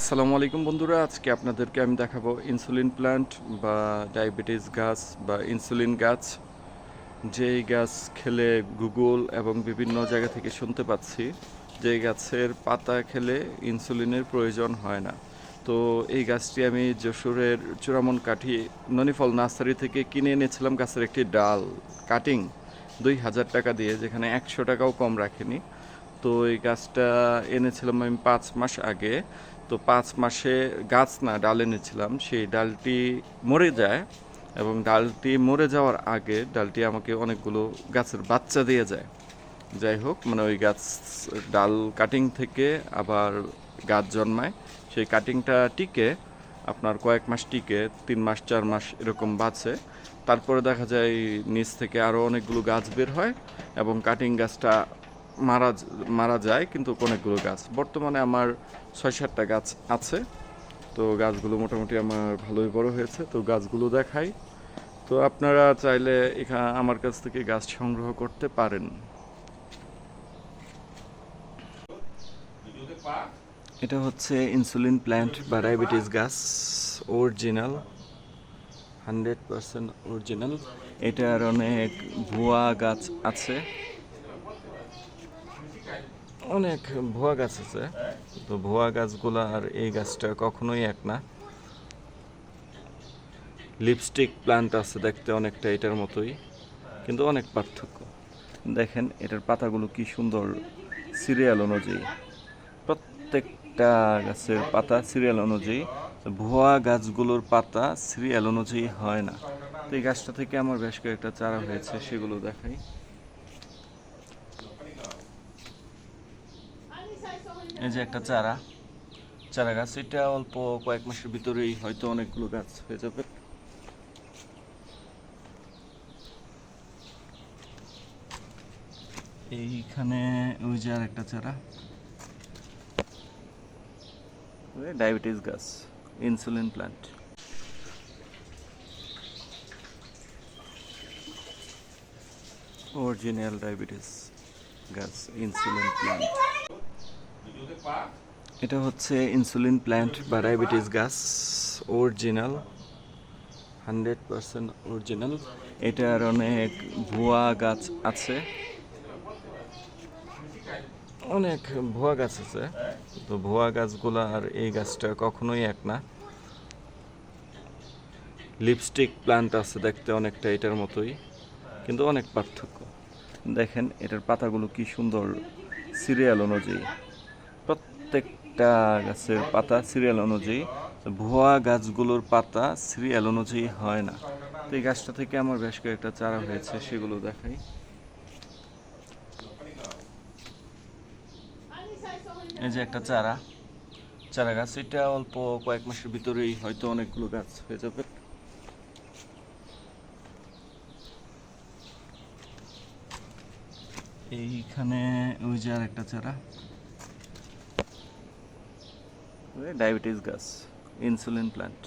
আসসালামু আলাইকুম বন্ধুরা, আজকে আপনাদেরকে আমি দেখাবো ইনসুলিন প্ল্যান্ট বা ডায়াবেটিস গাছ বা ইনসুলিন গাছ যেই গাছ খেলে গুগল এবং বিভিন্ন জায়গা থেকে শুনতে পাচ্ছি যে গাছের পাতা খেলে ইনসুলিনের প্রয়োজন হয় না। তো এই গাছটি আমি যশোরের চূড়ামন কাঠি ননিফল নার্সারি থেকে কিনে এনেছিলাম গাছের একটি ডাল কাটিং দুই হাজার টাকা দিয়ে, যেখানে একশো টাকাও কম রাখেনি। তো এই গাছটা এনেছিলাম আমি পাঁচ মাস আগে। তো পাঁচ মাসে গাছ না ডাল এনেছিলাম সেই ডালটি মরে যায় এবং ডালটি মরে যাওয়ার আগে ডালটি আমাকে অনেকগুলো গাছের বাচ্চা দিয়ে যায়। যাই হোক মানে ওই গাছ ডাল কাটিং থেকে আবার গাছ জন্মায়। সেই কাটিংটা টিকে, আপনার কয়েক মাস টিকে, তিন মাস, চার মাস এরকম বাঁচে। তারপরে দেখা যায় নিচ থেকে আরও অনেকগুলো গাছ বের হয় এবং কাটিং গাছটা মারা মারা যায় কিন্তু অনেকগুলো গাছ। বর্তমানে আমার ছয় সাতটা গাছ আছে। তো গাছগুলো মোটামুটি আমার ভালোই বড় হয়েছে। তো গাছগুলো দেখাই। তো আপনারা চাইলে এখানে আমার কাছ থেকে গাছ সংগ্রহ করতে পারেন। এটা হচ্ছে ইনসুলিন প্ল্যান্ট বা ডায়াবেটিস গাছ। অরিজিনাল। Hundred percent original. এটার অনেক ভুয়া গাছ আছে। অনেক ভুয়া গাছ আছে। তো ভুয়া গাছগুলো আর এই গাছটা কখনোই এক না। লিপস্টিক প্ল্যান্ট আছে দেখতে অনেকটা এটার মতোই, কিন্তু অনেক পার্থক্য। দেখেন এটার পাতাগুলো কি সুন্দর সিরিয়াল অনুযায়ী। প্রত্যেকটা গাছের পাতা সিরিয়াল অনুযায়ী। ভুয়া গাছগুলোর পাতা সিরিয়াল অনুযায়ী হয় না। তো এই গাছটা থেকে আমার বেশ কয়েকটা চারা হয়েছে, সেগুলো দেখাই। এই যে একটা চারা চারা গাছ, এটা অল্প কয়েক মাসের ভিতরেই হয়তো অনেকগুলো গাছ হয়ে যাবে। এইখানে ওই যে আর একটা চারা ডায়াবেটিস গাছ, ইনসুলিন প্ল্যান্ট অরিজিনাল ডায়াবেটিস গাছ, ইনসুলিন প্ল্যান্ট এটা হচ্ছে ইনসুলিন প্ল্যান্ট বা ডায়াবেটিস গাছ অরিজিনাল হান্ড্রেড পার্সেন্ট অরিজিনাল এটার অনেক ভুয়া গাছ আছে। অনেক ভুয়া গাছ আছে। তো ভুয়া গাছগুলো আর এই গাছটা কখনোই এক না। লিপস্টিক প্ল্যান্ট আছে দেখতে অনেকটা এটার মতোই, কিন্তু অনেক পার্থক্য। দেখেন, এটার পাতাগুলো কি সুন্দর সিরিয়াল অনুযায়ী। প্রত্যেকটা গাছের পাতা সিরিয়াল অনুযায়ী ভুয়া গাছগুলোর পাতা সিরিয়াল অনুযায়ী হয় না। তো এই গাছটা থেকে আমার বেশ কয়েকটা চারা হয়েছে, সেগুলো দেখাই। এই যে একটা চারা চারা গাছ, এটা অল্প কয়েক মাসের ভিতরেই হয়তো অনেকগুলো গাছ হয়ে যাবে। এইখানে ওই যে আর একটা চারা। ডায়াবেটিস গাছ ইনসুলিন প্ল্যান্ট